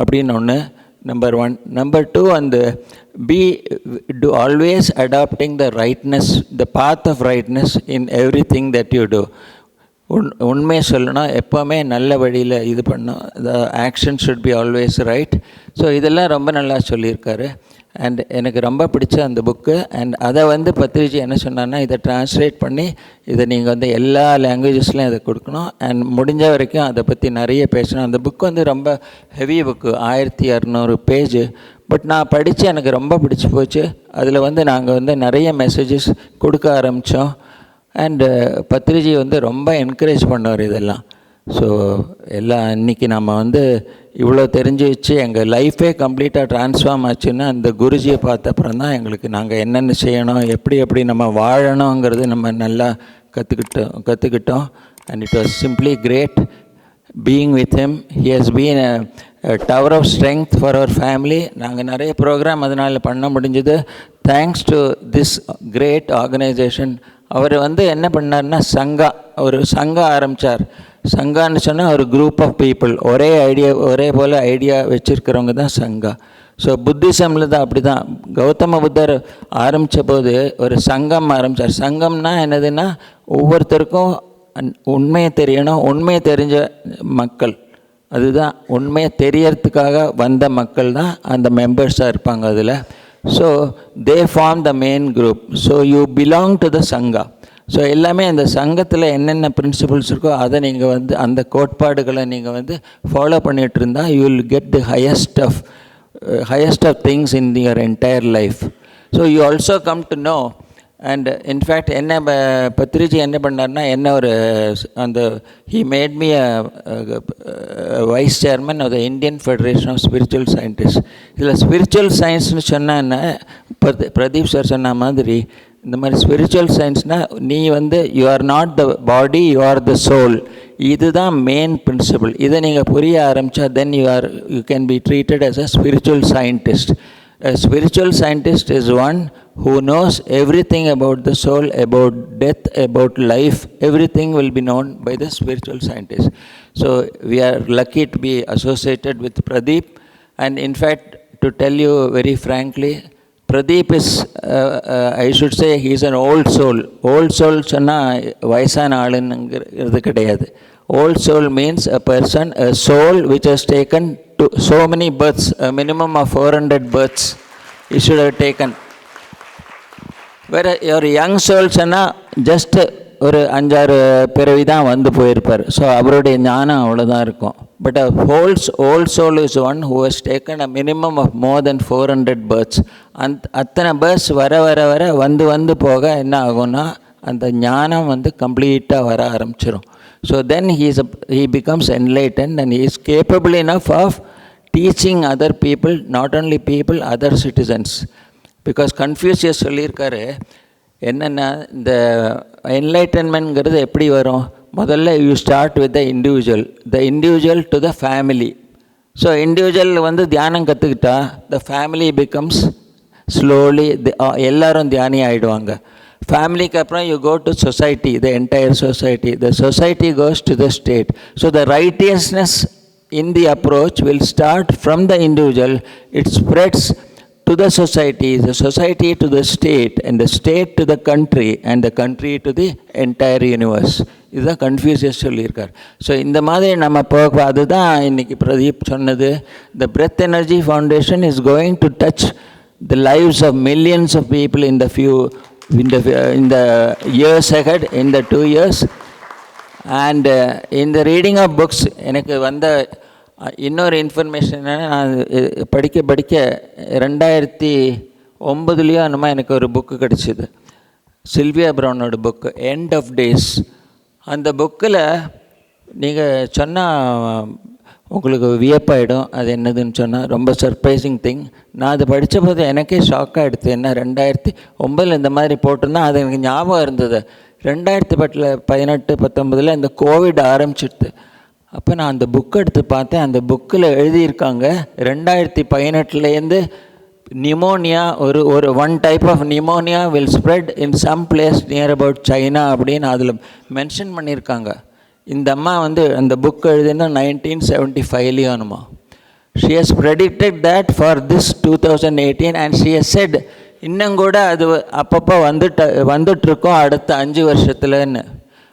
அப்படின்னு ஒன்று number one number two அந்த be to always adopting the rightness the path of rightness in every thing that you do உண் உண்மையை சொல்லணும் எப்போவுமே நல்ல வழியில் இது பண்ணும் the action should be always right so இதெல்லாம் ரொம்ப நல்லா சொல்லியிருக்காரு. அண்ட் எனக்கு ரொம்ப பிடிச்ச அந்த புக்கு அண்ட் அதை வந்து பத்திரிஜி என்ன சொன்னான்னா இதை ட்ரான்ஸ்லேட் பண்ணி இதை நீங்கள் வந்து எல்லா லாங்குவேஜஸ்லையும் இதை கொடுக்கணும். அண்ட் முடிஞ்ச வரைக்கும் அதை பற்றி நிறைய பேசணும். அந்த புக் வந்து ரொம்ப ஹெவி புக்கு ஆயிரத்தி இரநூறு பேஜ் பட் நான் படித்து எனக்கு ரொம்ப பிடிச்சி போச்சு. அதில் வந்து நாங்கள் வந்து நிறைய மெசேஜஸ் கொடுக்க ஆரம்பித்தோம் அண்டு பத்ரிஜி வந்து ரொம்ப என்கரேஜ் பண்ணார் இதெல்லாம். ஸோ எல்லாம் இன்றைக்கி நம்ம வந்து இவ்வளோ தெரிஞ்சு வச்சு எங்கள் லைஃபே கம்ப்ளீட்டாக ட்ரான்ஸ்ஃபார்ம் ஆச்சுன்னா அந்த குருஜியை பார்த்த அப்புறம் தான் எங்களுக்கு நாங்கள் என்னென்ன செய்யணும் எப்படி எப்படி நம்ம வாழணுங்கிறது நம்ம நல்லா கற்றுக்கிட்டோம் கற்றுக்கிட்டோம் and it was simply great being with him he has been tower of strength for our family நாங்கள் நிறைய ப்ரோக்ராம் அதனால் பண்ண முடிஞ்சது. Thanks to this great organisation அவர் வந்து என்ன பண்ணார்னா சங்கா ஒரு சங்கா ஆரம்பித்தார் சங்கான்னு சொன்னால் ஒரு குரூப் ஆஃப் பீப்புள் ஒரே ஐடியா ஒரே போல் ஐடியா வச்சுருக்கிறவங்க தான் சங்கா. ஸோ புத்திசமில் தான் அப்படி தான் கௌதம புத்தர் ஆரம்பித்த போது ஒரு சங்கம் ஆரம்பித்தார் சங்கம்னா என்னதுன்னா ஒவ்வொருத்தருக்கும் அன்- உண்மையை தெரியணும். உண்மையை தெரிஞ்ச மக்கள். அதுதான் உண்மையை தெரியறதுக்காக வந்த மக்கள் தான் அந்த மெம்பர்ஸாக இருப்பாங்க அதில். So they form the main group so you belong to the Sangha so எல்லாமே அந்த சங்கத்தில் என்னென்ன பிரின்சிபல்ஸ் இருக்கோ அதை நீங்கள் வந்து அந்த கோட்பாடுகளை நீங்கள் வந்து ஃபாலோ பண்ணிகிட்டு இருந்தால் you will get the highest of highest of things in your entire life so you also come to know and in fact என்ன ப- திருச்சி என்ன பண்ணார்னா என்ன ஒரு அந்த he made me vice chairman of the Indian federation of spiritual scientist இதில் spiritual சயின்ஸ்னு சொன்னால் என்ன? பிரதீப் சார் சொன்ன மாதிரி இந்த மாதிரி ஸ்பிரிச்சுவல் சயின்ஸ்னால் நீ வந்து you are not the body you are the soul இதுதான் மெயின் பிரின்சிபல் இதை நீங்கள் புரிய ஆரம்பித்தா then you are you can be treated as a spiritual scientist spiritual scientist is one who knows everything about the soul, about death, about life. Everything will be known by the spiritual scientist. So we are lucky to be associated with Pradeep. And in fact, to tell you very frankly, Pradeep is, uh, uh, I should say, he is an old soul. Old soul சொன்னால் வயசான ஆளுங்கிறது கிடையாது Old soul means a person, a soul which has taken to so many births, a minimum of 400 births, he should have taken. வேறு ஒரு young சோல்ஸ்னால் just ஒரு அஞ்சாறு பிறவி தான் வந்து போயிருப்பார். ஸோ அவருடைய ஞானம் அவ்வளோதான் இருக்கும். But holds old soul is one who has taken a minimum of more than four hundred births அந் அத்தனை பேர்ட்ஸ் வர வர வர வந்து வந்து போக என்ன ஆகும்னா அந்த ஞானம் வந்து கம்ப்ளீட்டாக வர ஆரம்பிச்சிடும் so then he's he becomes enlighten and he is capable enough of teaching other people not only people other citizens because Confucius சொல்லியிருக்காரு என்னென்னா இந்த என்லைட்டன்மெண்ட்ங்கிறது எப்படி வரும்? முதல்ல you start with the individual the individual to the family so individual வந்து தியானம் கற்றுக்கிட்டா த ஃபேமிலி பிகம்ஸ் ஸ்லோலி எல்லாரும் தியானி ஆகிடுவாங்க ஃபேமிலிக்கு அப்புறம் you go to society the entire society the society goes to the state so the righteousness in the approach will start from the individual it spreads to the society, the society to the state, and the state to the country, and the country to the entire universe. இதுதான் Confucius சொல்லியிருக்கார். So இந்த மாதிரி நம்ம போக அதுதான் இன்னைக்கு பிரதீப் சொன்னது. The breath energy foundation is going to touch the lives of millions of people in the few இந்த இந்த years head in the two years and இந்த ரீடிங் ஆஃப் புக்ஸ் எனக்கு வந்த இன்னொரு இன்ஃபர்மேஷன் என்னென்னா நான் படிக்க படிக்க ரெண்டாயிரத்தி ஒம்பதுலேயோ என்னமோ எனக்கு ஒரு புக்கு கிடச்சிது. சில்வியா ப்ரௌனோட புக்கு எண்ட் ஆஃப் டேஸ் அந்த புக்கில் நீங்கள் சொன்னால் உங்களுக்கு வியப்பாயிடும் அது என்னதுன்னு சொன்னால் ரொம்ப சர்ப்ரைசிங் திங் நான் அதை படித்த போது எனக்கே ஷாக்காக எடுத்து என்ன ரெண்டாயிரத்தி ஒம்பதில் இந்த மாதிரி போட்டிருந்தா அது எனக்கு ஞாபகம் இருந்தது. ரெண்டாயிரத்தி பட்டில் பதினெட்டு பத்தொம்பதில் இந்த கோவிட் ஆரம்பிச்சிடுது. அப்போ நான் அந்த புக் எடுத்து பார்த்தேன். அந்த புக்கில் எழுதியிருக்காங்க ரெண்டாயிரத்தி பதினெட்டுலேருந்து நிமோனியா ஒரு ஒரு one type of pneumonia will spread in some place near about China அப்படின்னு அதில் மென்ஷன் பண்ணியிருக்காங்க. இந்த அம்மா வந்து அந்த புக் எழுதினா nineteen seventy ஃபைவ்லேயும் she has predicted that for this two thousand eighteen and she has said இன்னும் கூட அது அப்பப்போ வந்துட்டு வந்துட்டுருக்கோம் அடுத்த அஞ்சு வருஷத்துலன்னு.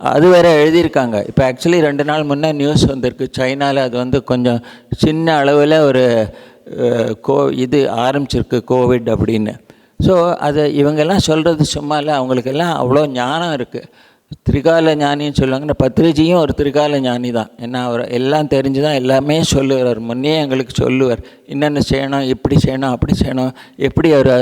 அது வேறு எழுதியிருக்காங்க. இப்போ ஆக்சுவலி ரெண்டு நாள் முன்னே நியூஸ் வந்திருக்கு. சைனாவில் அது வந்து கொஞ்சம் சின்ன அளவில் ஒரு கோ இது ஆரம்பிச்சிருக்கு கோவிட் அப்படின்னு. ஸோ அது இவங்கெல்லாம் சொல்கிறது சும்மா இல்லை. அவங்களுக்கெல்லாம் அவ்வளோ ஞானம் இருக்குது திரிகால ஞானின்னு சொல்லுவாங்க. பத்ரிஜியும் ஒரு திரிகால ஞானி தான். ஏன்னா அவர் எல்லாம் தெரிஞ்சு தான் எல்லாமே சொல்லுவார் முன்னே எங்களுக்கு சொல்லுவார். என்னென்ன செய்யணும்? இப்படி செய்யணும்? அப்படி செய்யணும்? எப்படி ஒரு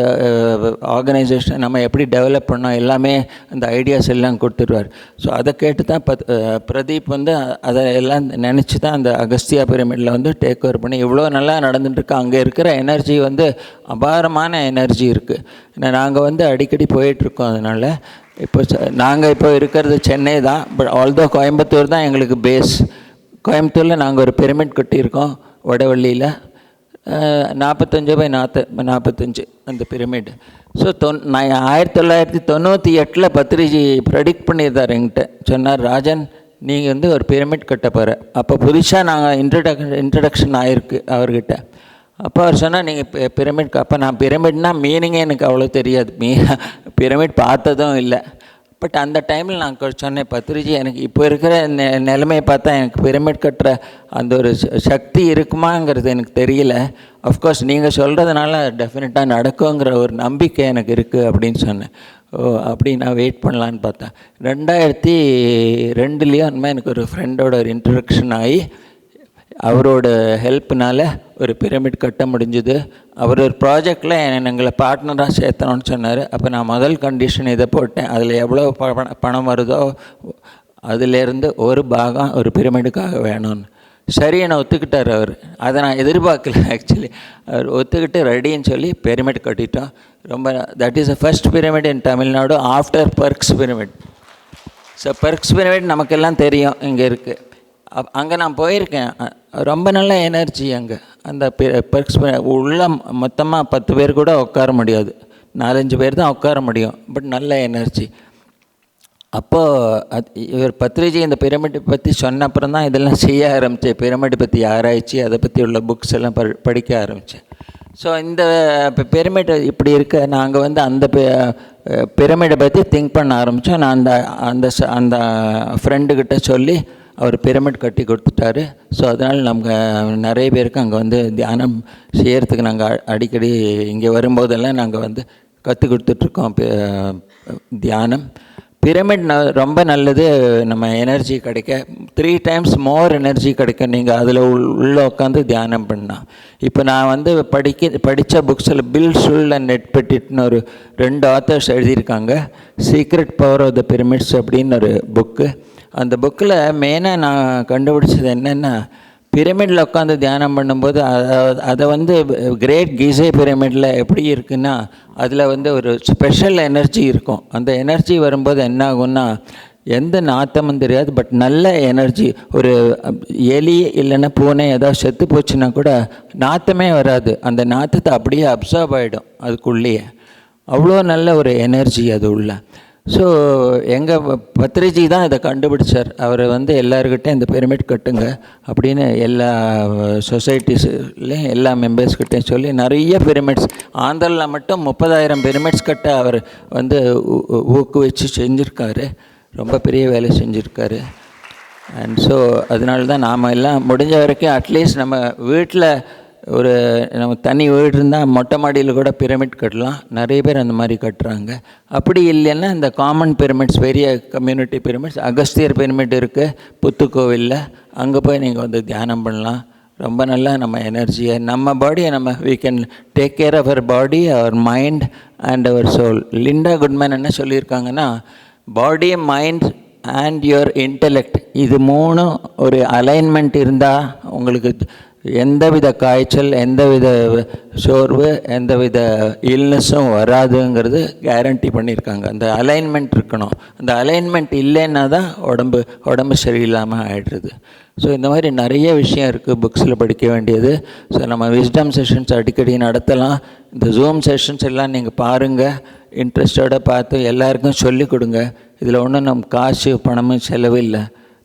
ஆர்கனைசேஷன் நம்ம எப்படி டெவலப் பண்ணோம் எல்லாமே அந்த ஐடியாஸ் எல்லாம் கொடுத்துருவார். ஸோ அதை கேட்டு தான் பத் பிரதீப் வந்து அதை எல்லாம் நினச்சி தான் அந்த அகஸ்தியா பிரமிடில் வந்து டேக் ஓவர் பண்ணி இவ்வளோ நல்லா நடந்துட்டுருக்கு அங்கே இருக்கிற எனர்ஜி வந்து அபாரமான எனர்ஜி இருக்குது ஏன்னா நாங்கள் வந்து அடிக்கடி போயிட்டுருக்கோம் அதனால். இப்போ நாங்கள் இப்போ இருக்கிறது சென்னை தான் பட் ஆல்தோ கோயம்புத்தூர் தான் எங்களுக்கு பேஸ் கோயம்புத்தூரில் நாங்கள் ஒரு பிரமிட் கட்டியிருக்கோம் வடவள்ளியில். நாற்பத்தஞ்சு பை நாற்று நாற்பத்தஞ்சு அந்த பிரமிட் ஸோ தொன் நான் ஆயிரத்தி தொள்ளாயிரத்தி தொண்ணூற்றி எட்டில் பத்ரிஜி ப்ரெடிக்ட் பண்ணியிருந்தார் என்கிட்ட. சொன்னார் ராஜன் நீங்கள் வந்து ஒரு பிரமிட் கட்ட போகிற அப்போ புதுசாக நாங்கள் இன்ட்ரடக் இன்ட்ரடக்ஷன் ஆகிருக்கு அவர்கிட்ட. அப்போ அவர் சொன்னால் நீங்கள் பிரமிட் அப்போ நான் பிரமிட்னா மீனிங்கே எனக்கு அவ்வளோ தெரியாது. மீ பிரமிட் பார்த்ததும் இல்லை. பட் அந்த டைமில் நான் சொன்னேன் பத்ரிஜி எனக்கு இப்போ இருக்கிற நெ நிலைமையை பார்த்தா எனக்கு பிரமிட் கட்டுற அந்த ஒரு சக்தி இருக்குமாங்கிறது எனக்கு தெரியல. அஃப்கோர்ஸ் நீங்கள் சொல்கிறதுனால டெஃபினட்டாக நடக்குங்கிற ஒரு நம்பிக்கை எனக்கு இருக்குது அப்படின்னு சொன்னேன். ஓ அப்படி நான் வெயிட் பண்ணலான்னு பார்த்தேன். ரெண்டாயிரத்தி ரெண்டுலேயும் அந்த மாதிரி எனக்கு ஒரு ஃப்ரெண்டோட ஒரு இன்ட்ரடக்ஷன் ஆகி அவரோட ஹெல்ப்னால் ஒரு பிரமிட் கட்ட முடிஞ்சுது. அவர் ஒரு ப்ராஜெக்டில் எங்களை பார்ட்னராக சேர்த்தணும்னு சொன்னார். அப்போ நான் முதல் கண்டிஷன் இதை போட்டேன். அதில் எவ்வளோ ப- பணம் வருதோ அதிலேருந்து ஒரு பாகம் ஒரு பிரமிடுக்காக வேணும்னு. சரி என்னை ஒத்துக்கிட்டார் அவர். அதை நான் எதிர்பார்க்கல ஆக்சுவலி அவர் ஒத்துக்கிட்டு ரெடின்னு சொல்லி பிரமிட் கட்டிட்டோம். ரொம்ப that is the first pyramid in Tamil Nadu after Burks pyramid so Burks pyramid நமக்கெல்லாம் தெரியும். இங்கே இருக்குது அங்கே நான் போயிருக்கேன். ரொம்ப நல்ல எனர்ஜி அங்கே. அந்த பெர்க்ஸ் உள்ள மொத்தமாக பத்து பேர் கூட உட்கார முடியாது. நாலஞ்சு பேர் தான் உட்கார முடியும். பட் நல்ல எனர்ஜி அப்போது அது இவர் பத்ரிஜி இந்த பிரமிட்டை பற்றி சொன்ன அப்புறம் தான் இதெல்லாம் செய்ய ஆரம்பித்தேன் பிரமிட் பற்றி ஆராய்ச்சி அதை பற்றி உள்ள புக்ஸ் எல்லாம் படிக்க ஆரம்பித்தேன் ஸோ இந்த பிரமிட் இப்படி இருக்க நாங்கள் வந்து அந்த பிரமிடை பற்றி திங்க் பண்ண ஆரம்பித்தோம் நான் அந்த அந்த அந்த ஃப்ரெண்டுக்கிட்ட சொல்லி அவர் பிரமிட் கட்டி கொடுத்துட்டாரு. ஸோ அதனால் நம்ம நிறைய பேருக்கு அங்கே வந்து தியானம் செய்கிறதுக்கு நாங்கள் அடிக்கடி இங்கே வரும்போதெல்லாம் நாங்கள் வந்து கற்றுக் கொடுத்துட்ருக்கோம் தியானம். பிரமிட் ந ரொம்ப நல்லது. நம்ம எனர்ஜி கிடைக்க த்ரீ டைம்ஸ் மோர் எனர்ஜி கிடைக்கும் நீங்கள் அதில் உள்ளே உட்காந்து தியானம் பண்ணால் இப்போ நான் வந்து படிக்க படித்த புக்ஸில் பில் சுல் அண்ட் நெட் பெட்டிட்னு ஒரு ரெண்டு ஆத்தர்ஸ் எழுதியிருக்காங்க. Secret power of the pyramids அப்படின்னு ஒரு புக்கு அந்த புக்கில் மெயினாக நான் கண்டுபிடிச்சது என்னென்னா பிரமிடில் உட்காந்து தியானம் பண்ணும்போது அதை வந்து கிரேட் கீசே பிரமிடில் எப்படி இருக்குன்னா அதில் வந்து ஒரு ஸ்பெஷல் எனர்ஜி இருக்கும். அந்த எனர்ஜி வரும்போது என்ன ஆகும்னா எந்த நாத்தமும் தெரியாது பட் நல்ல எனர்ஜி ஒரு எலி இல்லைன்னா பூனை ஏதாவது செத்து போச்சுன்னா கூட நாத்தமே வராது. அந்த நாத்தத்தை அப்படியே அப்சர்வ் ஆகிடும் அதுக்குள்ளேயே. அவ்வளோ நல்ல ஒரு எனர்ஜி அது உள்ள. ஸோ எங்கள் பத்ரிஜி தான் இதை கண்டுபிடிச்சார். அவர் வந்து எல்லாருக்கிட்டையும் இந்த பிரமிட் கட்டுங்க அப்படின்னு எல்லா சொசைட்டிஸ்லேயும் எல்லா மெம்பர்ஸ்கிட்டையும் சொல்லி நிறைய பிரமிட்ஸ் ஆந்திராவில் மட்டும் முப்பதாயிரம் பிரமிட்ஸ் கட்ட அவர் வந்து ஊ- ஊக்குவிச்சு செஞ்சுருக்காரு. ரொம்ப பெரிய வேலை செஞ்சுருக்காரு. அண்ட் ஸோ அதனால தான் நாம் எல்லாம் முடிஞ்ச வரைக்கும் அட்லீஸ்ட் நம்ம வீட்டில் ஒரு நம்ம தனி வீடு இருந்தால் மொட்டை மாடியில் கூட பிரமிட் கட்டலாம். நிறைய பேர் அந்த மாதிரி கட்டுறாங்க. அப்படி இல்லைன்னா இந்த காமன் பிரமிட்ஸ் பெரிய கம்யூனிட்டி பிரமிட்ஸ் அகஸ்தியர் பிரமிட் இருக்குது புத்துக்கோவிலில். அங்கே போய் நீங்கள் வந்து தியானம் பண்ணலாம். ரொம்ப நல்லா நம்ம எனர்ஜியை நம்ம பாடியை நம்ம we can take care of our body our mind and our soul Linda Goodman என்ன சொல்லியிருக்காங்கன்னா body mind and your intellect இது மூணும் ஒரு அலைன்மெண்ட் இருந்தால் உங்களுக்கு எந்தவித காய்ச்சல் எந்தவித சோர்வு எந்தவித இல்னஸும் வராதுங்கிறது கேரண்டி பண்ணியிருக்காங்க. அந்த அலைன்மெண்ட் இருக்கணும். அந்த அலைன்மெண்ட் இல்லைன்னா தான் உடம்பு உடம்பு சரியில்லாமல் ஆகிடுது ஸோ இந்த மாதிரி நிறைய விஷயம் இருக்குது புக்ஸில் படிக்க வேண்டியது. ஸோ நம்ம விஸ்டம் செஷன்ஸ் அடிக்கடி நடத்தலாம். இந்த ஜூம் செஷன்ஸ் எல்லாம் நீங்கள் பாருங்கள் இன்ட்ரெஸ்டோடு பார்த்து எல்லாருக்கும் சொல்லிக் கொடுங்க. இதில் ஒன்றும் நம்ம காசு பணமும் செலவு இல்லை.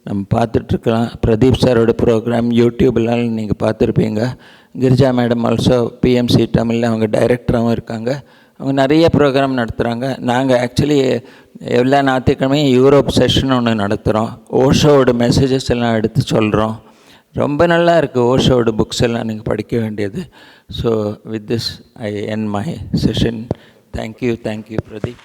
நம்ம பார்த்துட்ருக்கலாம். பிரதீப் சாரோட ப்ரோக்ராம் யூடியூப்லாம் நீங்கள் பார்த்துருப்பீங்க. கிரிஜா மேடம் ஆல்சோ பிஎம்சி தமிழில் அவங்க டைரக்டராகவும் இருக்காங்க. அவங்க நிறைய ப்ரோக்ராம் நடத்துகிறாங்க நாங்கள் ஆக்சுவலி எல்லா ஞாயிற்றுக்கிழமையும் யூரோப் செஷன் ஒன்று நடத்துகிறோம் ஓஷோவோட மெசேஜஸ் எல்லாம் எடுத்து சொல்கிறோம் ரொம்ப நல்லா இருக்குது ஓஷோவோட புக்ஸ் எல்லாம் நீங்கள் படிக்க வேண்டியது. So with this I end my session thank you thank you Pradeep